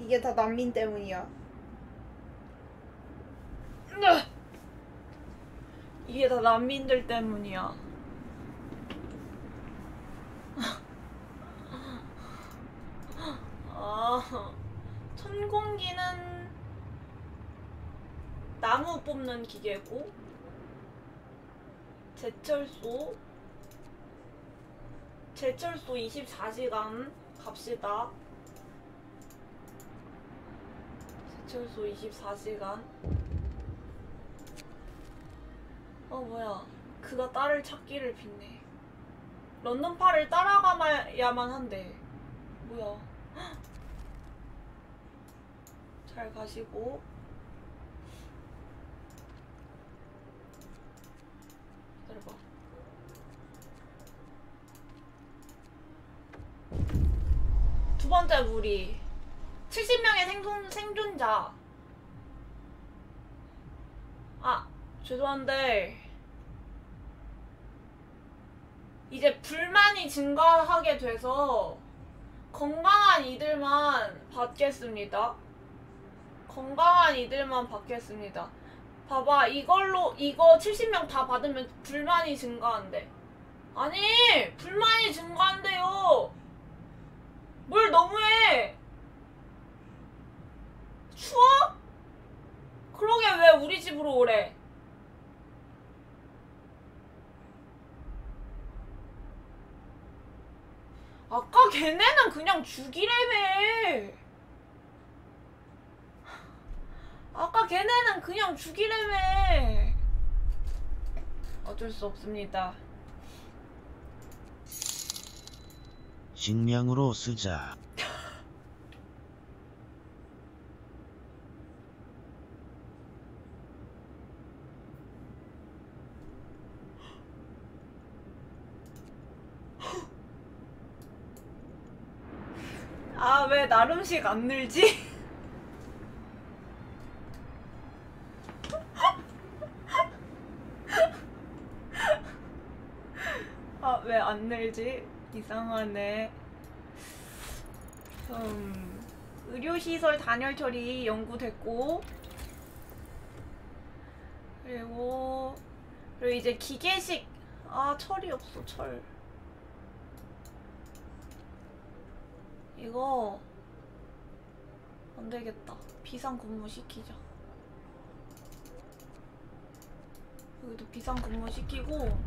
이게 다 난민 때문이야. 이게 다 난민들 때문이야. 아, 천공기는 나무 뽑는 기계고, 제철소, 제철소 24시간 갑시다. 제철소 24시간. 어 뭐야. 그가 딸을 찾기를 빚네. 런던파를 따라가야만 한대 뭐야. 잘 가시고. 기다려봐. 두 번째 무리 70명의 생존, 생존자 아 죄송한데 이제 불만이 증가하게 돼서 건강한 이들만 받겠습니다. 건강한 이들만 받겠습니다. 봐봐 이걸로 이거 70명 다 받으면 불만이 증가한대. 아니 불만이 증가한대요. 뭘 너무해. 추워? 그러게 왜 우리 집으로 오래? 아까 걔네는 그냥 죽이래매. 아까 걔네는 그냥 죽이래매. 어쩔 수 없습니다. 식량으로 쓰자. 아, 왜 나름식 안 늘지? 아, 왜 안 늘지? 이상하네. 음, 의료시설 단열 처리 연구됐고, 그리고, 그리고 이제 기계식, 아, 철이 없어, 철. 이거 안 되겠다. 비상 근무 시키자. 여기도 비상 근무 시키고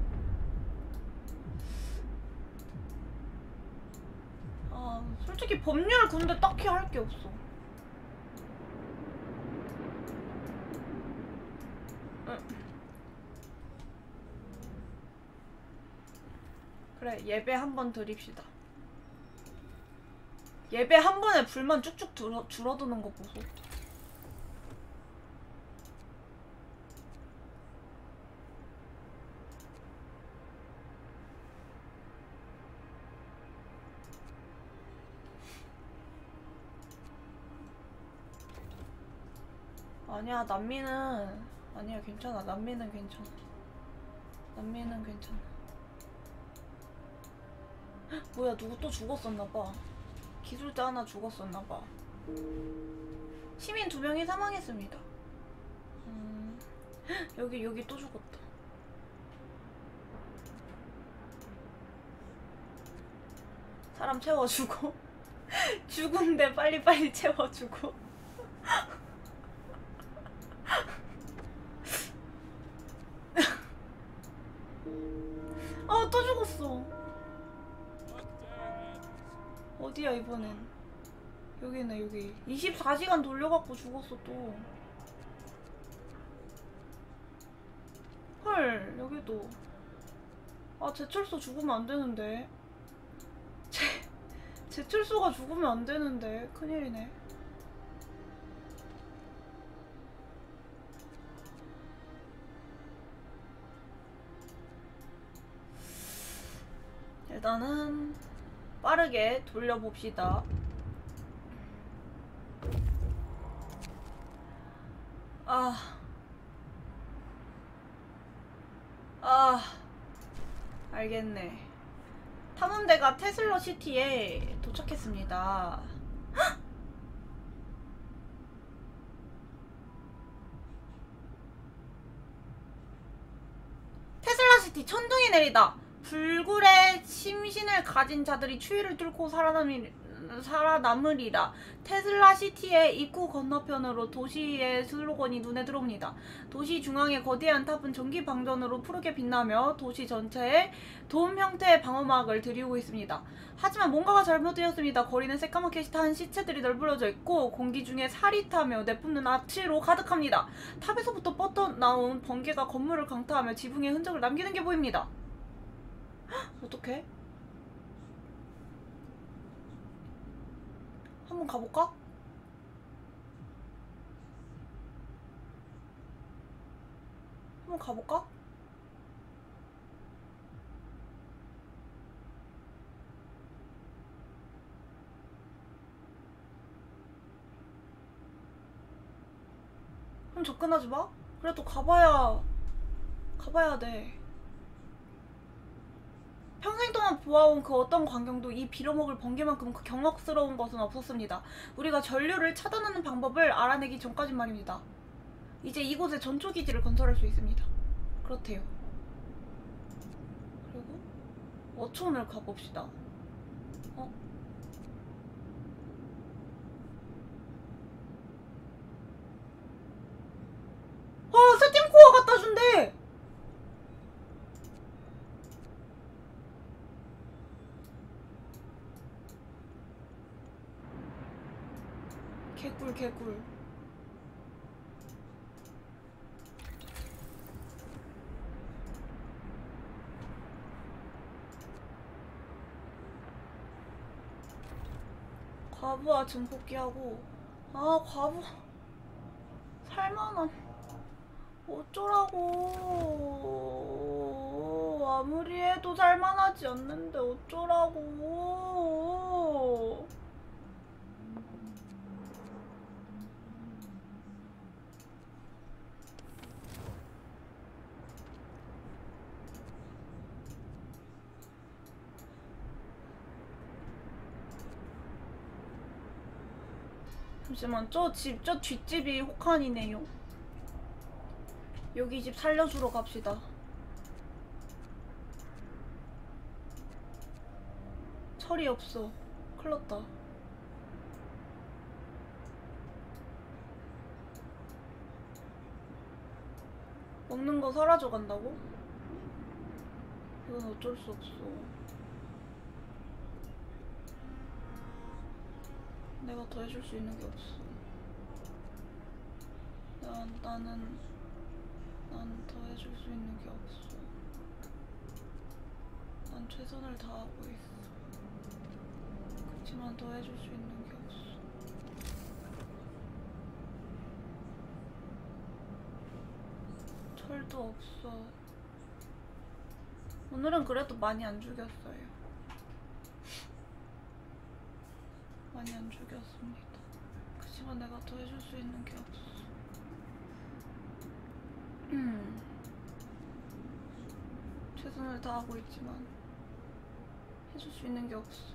아 솔직히 법률 근데 딱히 할 게 없어. 응. 그래 예배 한번 드립시다. 예배 한 번에 불만 쭉쭉 줄어, 줄어드는 거 보소. 아니야 난민은 아니야 괜찮아. 난민은 괜찮아. 난민은 괜찮아. 헉, 뭐야 누구 또 죽었었나봐 기술자 하나 죽었었나봐. 시민 두 명이 사망했습니다. 음, 여기 여기 또 죽었다. 사람 채워주고 죽은데 빨리빨리 채워주고 여기 24시간 돌려갖고 죽었어 또. 헐 여기도. 아 제철소 죽으면 안 되는데. 제 제철소가 죽으면 안 되는데. 큰일이네. 일단은 빠르게 돌려봅시다. 아. 아. 알겠네. 탐험대가 테슬러 시티에 도착했습니다. 테슬라 시티 천둥이 내리다. 불굴의 심신을 가진 자들이 추위를 뚫고 살아남는 살아남으리라. 테슬라 시티의 입구 건너편으로 도시의 슬로건이 눈에 들어옵니다. 도시 중앙의 거대한 탑은 전기 방전으로 푸르게 빛나며 도시 전체에 돔 형태의 방어막을 들이우고 있습니다. 하지만 뭔가가 잘못되었습니다. 거리는 새까맣게 탄 시체들이 널브러져 있고 공기 중에 살이 타며 내뿜는 악취로 가득합니다. 탑에서부터 뻗어나온 번개가 건물을 강타하며 지붕에 흔적을 남기는 게 보입니다. 헉, 어떡해? 한번 가볼까? 한번 가볼까? 그럼 접근하지 마? 그래도 가봐야 가봐야 돼. 평생 동안 보아온 그 어떤 광경도 이 빌어먹을 번개만큼 그 경악스러운 것은 없었습니다. 우리가 전류를 차단하는 방법을 알아내기 전까진 말입니다. 이제 이곳에 전초기지를 건설할 수 있습니다. 그렇대요. 그리고 어촌을 가봅시다. 어? 어, 스팀코어 갖다 준대! 개꿀. 과부하 증폭기하고 아 과부. 살만한 어쩌라고. 아무리 해도 살만하지 않는데 어쩌라고 잠시만 저 집 저 뒷집이 혹한이네요. 여기 집 살려주러 갑시다. 철이 없어. 큰일났다. 먹는 거 사라져 간다고? 이건 어쩔 수 없어 내가 더 해줄 수 있는 게 없어. 나, 나는, 난 더 해줄 수 있는 게 없어. 난 최선을 다하고 있어. 그렇지만 더 해줄 수 있는 게 없어. 철도 없어. 오늘은 그래도 많이 안 죽였어요. 많이 안 죽였습니다. 그치만 내가 더 해줄 수 있는 게 없어. 음. 최선을 다하고 있지만 해줄 수 있는 게 없어.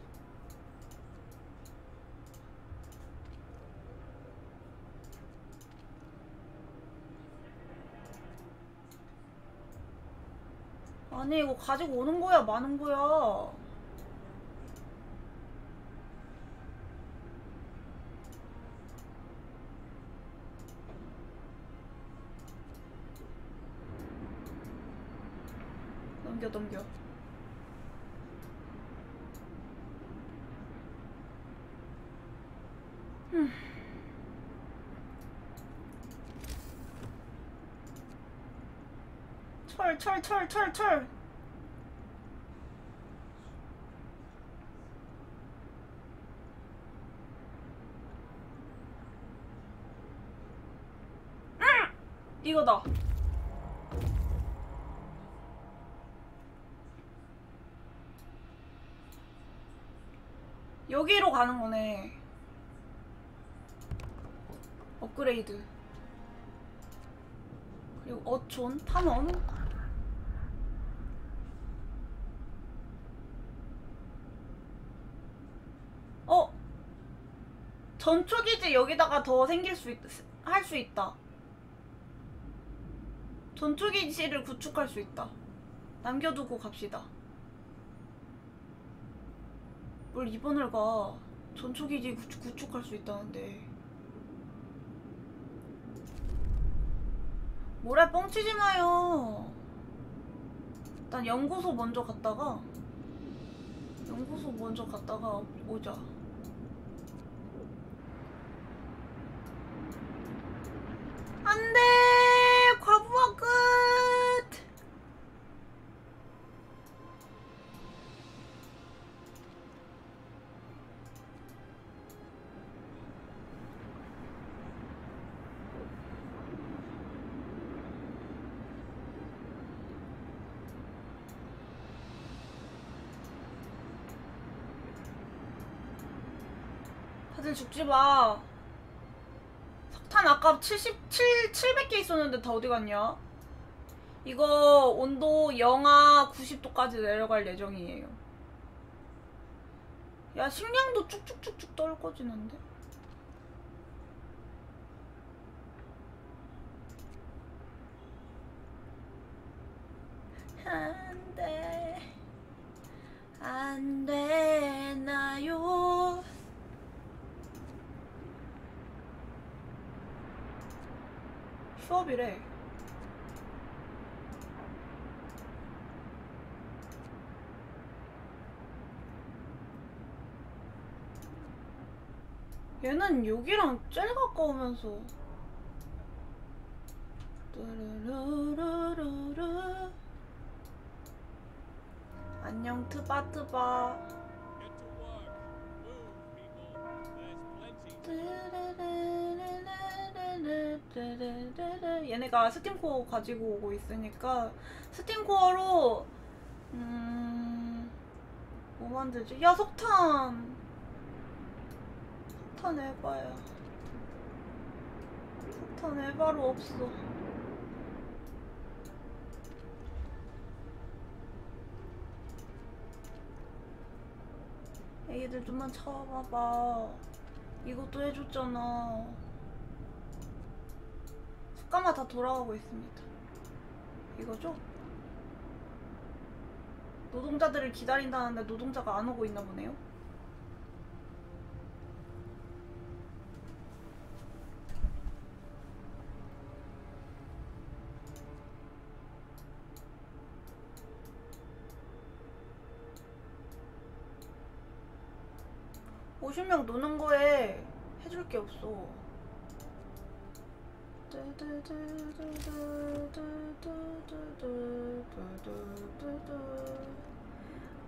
아니 이거 가지고 오는 거야 마는 거야 넘겨 넘겨 음. 철, 철, 철, 철, 철. 음! 이거다. 여기로 가는 거네. 업그레이드. 그리고 어촌, 탐험. 어? 전초기지 여기다가 더 생길 수 있, 할수 있다. 전초기지를 구축할 수 있다. 남겨두고 갑시다. 뭘 입원을 가. 전초기지 구축, 구축할 수 있다는데. 뭐래 뻥치지 마요. 일단 연구소 먼저 갔다가 연구소 먼저 갔다가 오자. 안돼 과부하 끝. 다들 죽지 마. 석탄 아까 77, 700개 있었는데 다 어디 갔냐? 이거 온도 영하 90도까지 내려갈 예정이에요. 야, 식량도 쭉쭉쭉쭉 떨궈지는데? 안 돼. 안 되나요? 수업이래. 얘는 여기랑 제일 가까우면서. 뚜루루루루루. 안녕 트바트바. Work. 얘네가 스팀코어 가지고 오고 있으니까 스팀코어로 음... 뭐 만들지? 야 석탄! 석탄 에바야 석탄 에바로 없어 애기들 좀만 참아봐 이것도 해줬잖아 습관만 다 돌아가고 있습니다. 이거죠? 노동자들을 기다린다는데 노동자가 안 오고 있나 보네요. 오십 명 노는 거에 해줄 게 없어.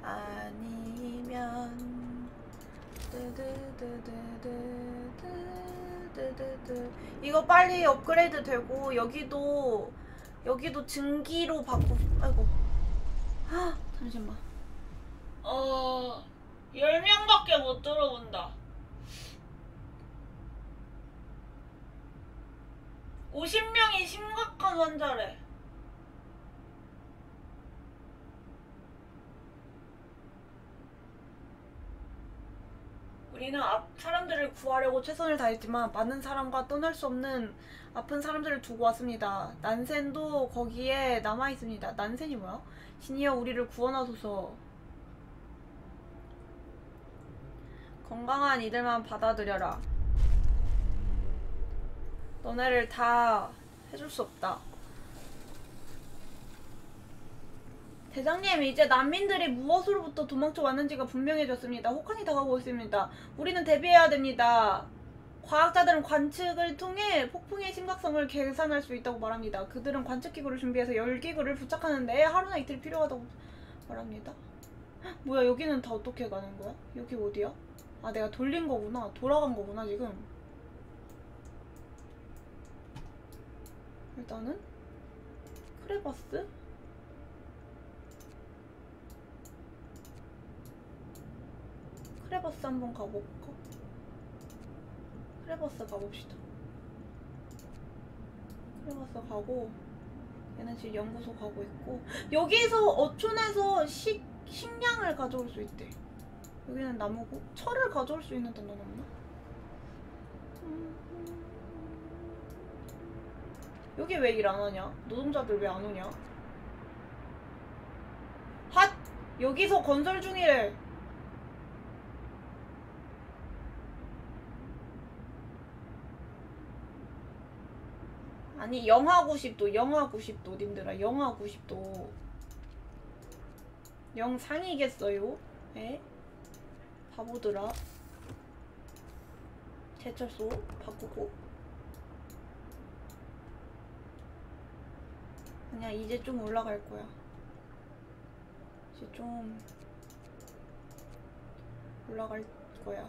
아니면 이거 빨리 업그레이드 되고 여기도 여기도 증기로 바꾸 아이고 아, 잠시만 어 10명밖에 못 들어본다 50명이 심각한 환자래. 우리는 앞 사람들을 구하려고 최선을 다했지만 많은 사람과 떠날 수 없는 아픈 사람들을 두고 왔습니다. 난센도 거기에 남아 있습니다. 난센이 뭐야? 신이여 우리를 구원하소서. 건강한 이들만 받아들여라. 너네를 다 해줄 수 없다. 대장님, 이제 난민들이 무엇으로부터 도망쳐 왔는지가 분명해졌습니다. 혹한이 다가오고 있습니다. 우리는 대비해야 됩니다. 과학자들은 관측을 통해 폭풍의 심각성을 계산할 수 있다고 말합니다. 그들은 관측기구를 준비해서 열기구를 부착하는데 하루나 이틀 필요하다고 말합니다. 헉, 뭐야, 여기는 다 어떻게 가는 거야? 여기 어디야? 아, 내가 돌린 거구나. 돌아간 거구나, 지금. 일단은 크레바스 크레바스 한번 가볼까? 크레바스 가봅시다. 크레바스 가고 얘는 지금 연구소 가고 있고 여기서 어촌에서 식 식량을 가져올 수 있대. 여기는 나무고 철을 가져올 수 있는 데는 없나? 음. 여기 왜 일 안 하냐? 노동자들 왜 안 오냐? 여기서 건설 중이래. 아니 영하 90도 영하 90도 님들아 영하 90도 영상이겠어요? 에? 바보들아 제철소 바꾸고 아니야 이제 좀 올라갈 거야. 이제 좀 올라갈 거야.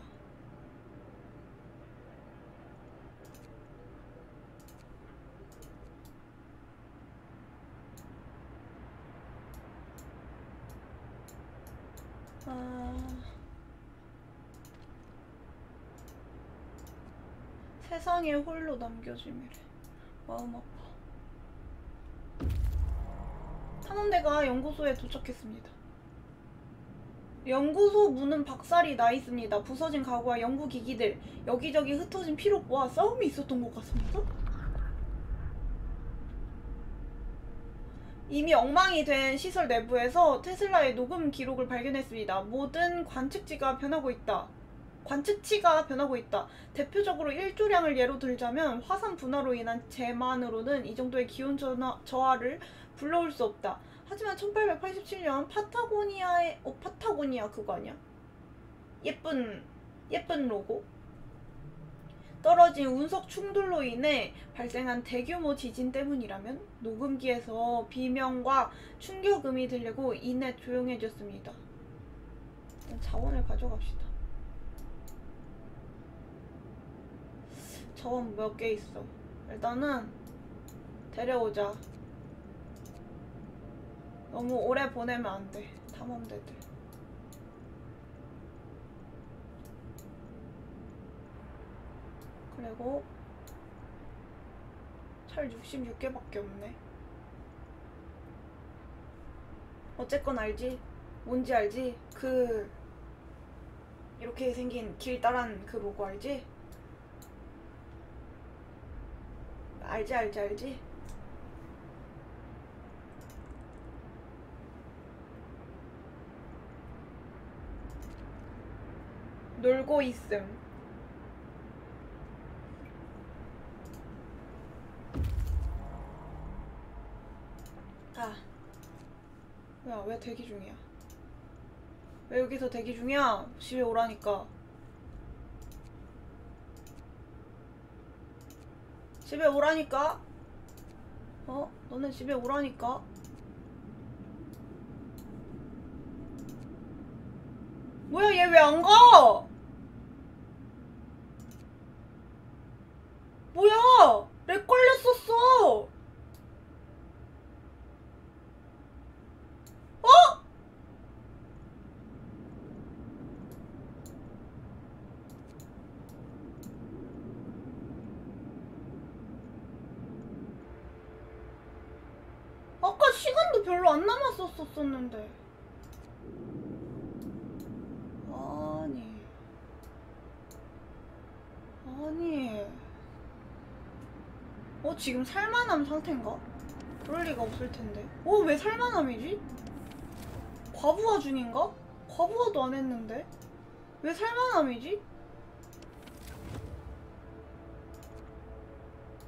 아... 세상에 홀로 남겨짐이래. 마음 아파 탐험대가 연구소에 도착했습니다 연구소 문은 박살이 나 있습니다 부서진 가구와 연구기기들 여기저기 흩어진 피로보와 싸움이 있었던 것 같습니다 이미 엉망이 된 시설 내부에서 테슬라의 녹음 기록을 발견했습니다. 모든 관측지가 변하고 있다. 관측치가 변하고 있다. 대표적으로 일조량을 예로 들자면 화산 분화로 인한 재만으로는 이 정도의 기온 저하를 불러올 수 없다. 하지만 1887년 파타고니아의 어 파타고니아 그거 아니야? 예쁜 예쁜 로고 떨어진 운석 충돌로 인해 발생한 대규모 지진 때문이라면 녹음기에서 비명과 충격음이 들리고 이내 조용해졌습니다. 자원을 가져갑시다. 자원 몇 개 있어. 일단은 데려오자. 너무 오래 보내면 안 돼. 탐험대들. 그리고 철 66개밖에 없네. 어쨌건 알지? 뭔지 알지? 그 이렇게 생긴 길다란 그 로고 알지? 알지 알지 알지? 놀고 있음. 아. 야, 왜 대기 중이야? 왜 여기서 대기 중이야? 집에 오라니까. 집에 오라니까? 어? 너네 집에 오라니까? 뭐야, 얘 왜 안 가? 뭐야! 렉 걸렸었어! 어? 아까 안 남았었었는데. 아니. 아니. 어, 지금 살만함 상태인가? 그럴 리가 없을 텐데. 어, 왜 살만함이지? 과부하 중인가? 과부하도 안 했는데? 왜 살만함이지?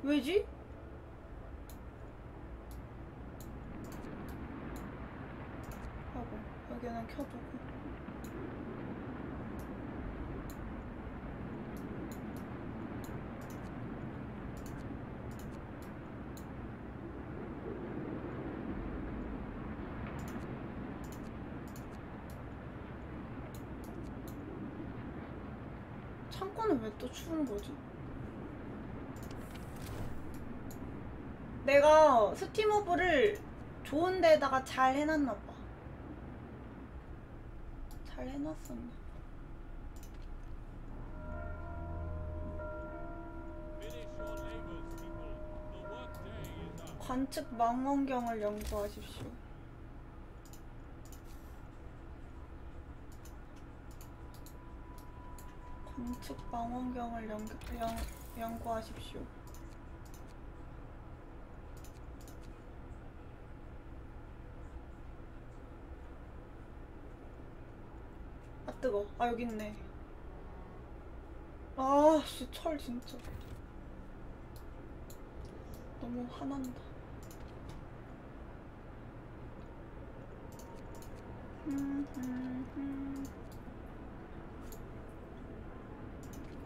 왜지? 하고 여기는 켜두고 창고는 왜 또 추운 거지? 내가 스팀오브를 좋은 데다가 잘 해놨나 봐. 잘 up. 관측 망원경을 연구하십시오. 관측 망원경을 연구, 연, 연구하십시오. 뜨거. 아 여기 있네. 아, 씨, 철 진짜. 너무 화난다.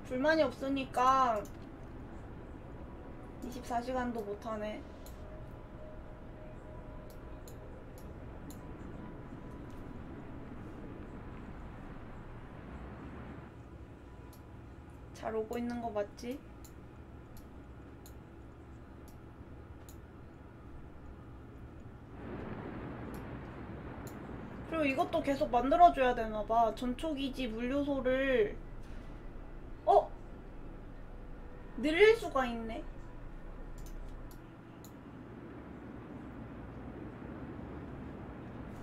불만이 없으니까 24시간도 못하네. 잘 오고 있는 거 맞지? 그리고 이것도 계속 만들어줘야 되나봐. 전초기지 물류소를 어? 늘릴 수가 있네.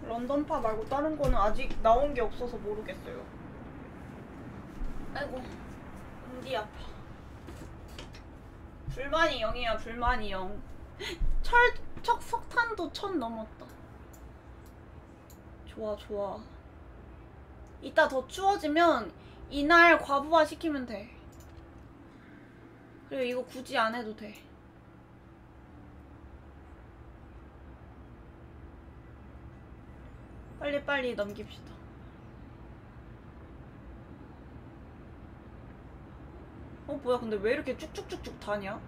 런던파 말고 다른 거는 아직 나온 게 없어서 모르겠어요. 아이고, 어디 아파. 불만이 0이야, 불만이 0. 철, 척, 석탄도 천 넘었다. 좋아, 좋아. 이따 더 추워지면 이날 과부하 시키면 돼. 그리고 이거 굳이 안 해도 돼. 빨리빨리 넘깁시다. 어, 뭐야, 근데 왜 이렇게 쭉쭉쭉쭉 다냐?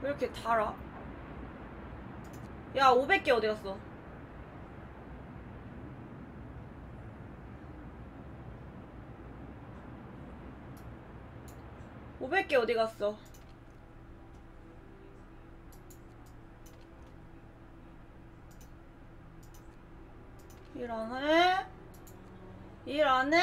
왜 이렇게 달아? 야, 500개 어디 갔어? (500개) 어디 갔어? 일 안 해? 일 안 해?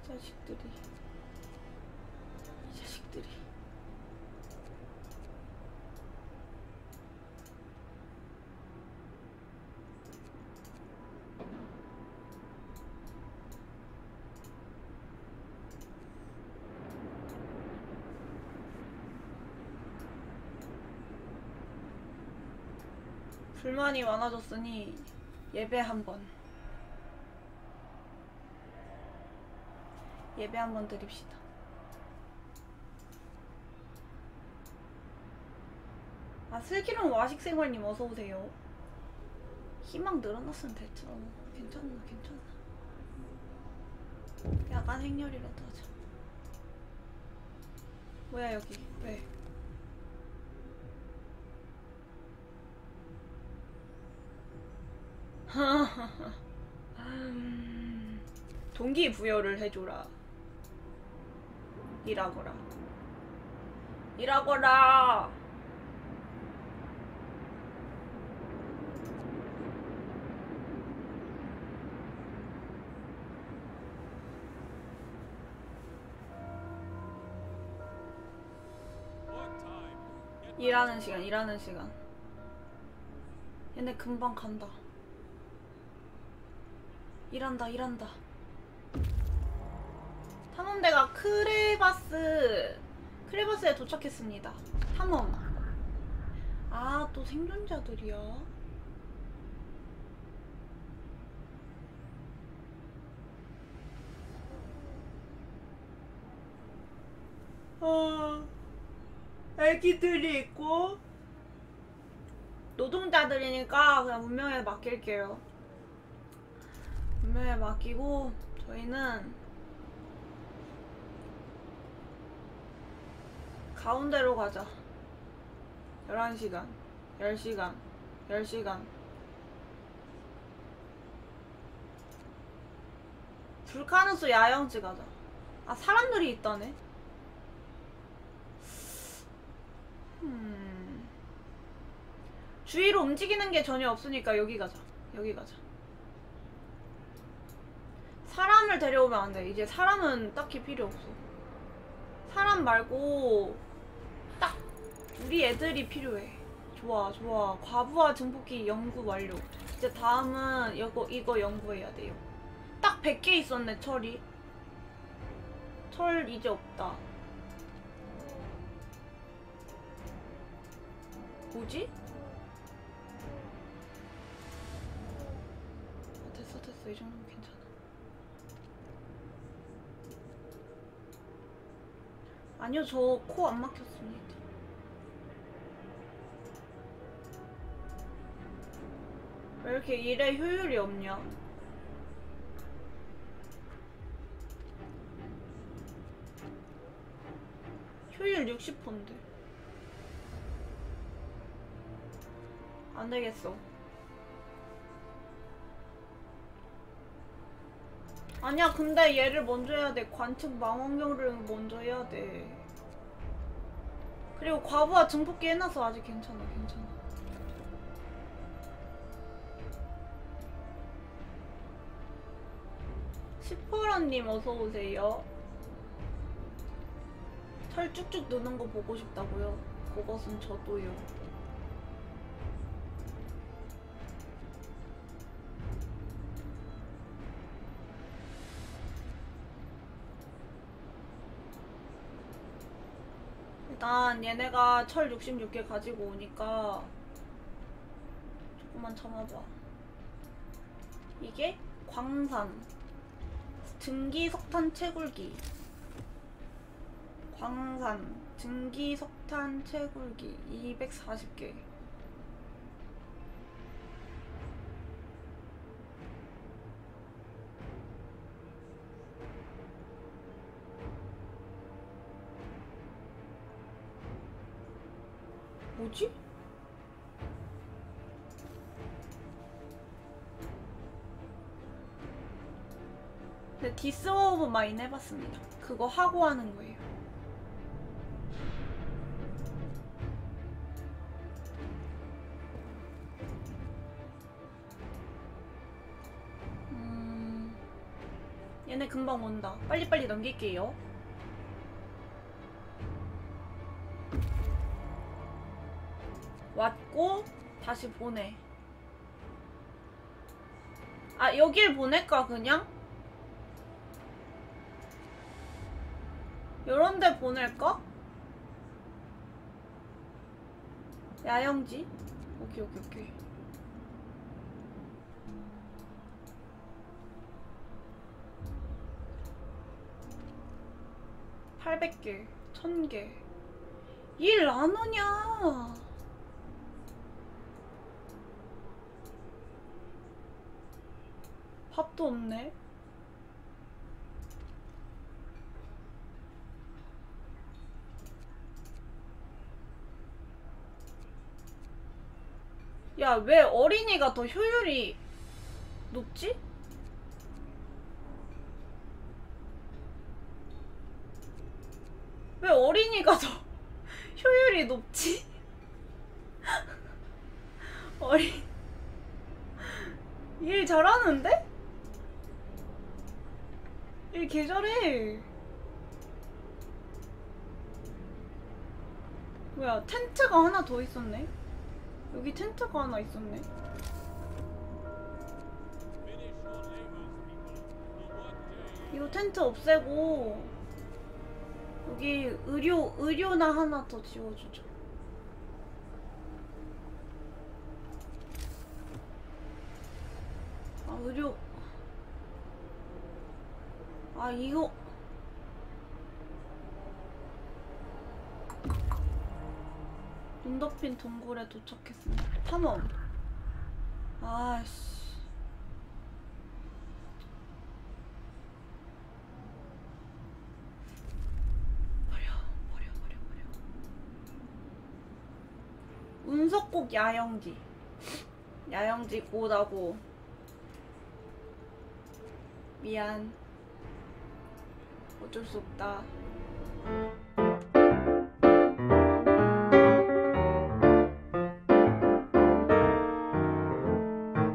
이 자식들이. 이 자식들이. 불만이 많아졌으니 예배 한번 예배 한번 드립시다. 아 슬기로운 와식생활님 어서 오세요. 희망 늘어났으면 됐죠. 괜찮나 괜찮나. 약간 행렬이라도 하자. 뭐야 여기 왜? 음, 동기부여를 해줘라. 일하거라. 일하거라. 일하는 시간, 일하는 시간. 얘네 금방 간다. 일한다, 일한다. 탐험대가 크레바스, 크레바스에 도착했습니다. 탐험. 아, 또 생존자들이야. 아, 애기들이 있고, 노동자들이니까 그냥 운명에 맡길게요. 운명에 맡기고 저희는 가운데로 가자. 11시간, 10시간, 10시간. 불카누스 야영지 가자. 아, 사람들이 있다네. 음. 주위로 움직이는 게 전혀 없으니까 여기 가자. 여기 가자. 사람을 데려오면 안 돼. 이제 사람은 딱히 필요 없어. 사람 말고 딱 우리 애들이 필요해. 좋아, 좋아. 과부하 증폭기 연구 완료. 이제 다음은 이거, 이거 연구해야 돼요. 딱 100개 있었네, 철이. 철 이제 없다. 뭐지? 아, 됐어, 됐어. 이 정도면 괜찮아. 아니요, 저 코 안 막혔습니다. 이렇게 일에 효율이 없냐 효율 60%인데 안 되겠어. 아니야, 근데 얘를 먼저 해야 돼. 관측 망원경을 먼저 해야 돼. 그리고 과부하 증폭기 해놔서 아직 괜찮아, 괜찮아. 시퍼런님 어서 오세요. 털 쭉쭉 느는 거 보고 싶다고요? 그것은 저도요. 일단 얘네가 철 66개 가지고 오니까 조금만 참아봐. 이게 광산 증기 석탄 채굴기. 광산 증기 석탄 채굴기 240개 네, 디스워 오브 마인 해봤습니다. 그거 하고 하는 거예요. 음, 얘네 금방 온다. 빨리빨리 넘길게요. 왔고 다시 보내. 아 여길 보낼까 그냥? 요런데 보낼까? 야영지? 오케이 오케이 오케이. 팔백 개, 천 개. 일 안 오냐? 밥도 없네. 야, 왜 어린이가 더 효율이 높지? 왜 어린이가 더 효율이 높지? 어린 일 잘하는데? 일 개잘해. 뭐야, 텐트가 하나 더 있었네? 여기 텐트가 하나 있었네. 이거 텐트 없애고 여기 의료 의료나 하나 더 지워주자. 아 의료 아 이거 눈 덮인 동굴에 도착했습니다. 탐험. 아씨. 버려, 버려, 버려, 버려. 운석곡 야영지. 야영지 고다고. 미안. 어쩔 수 없다.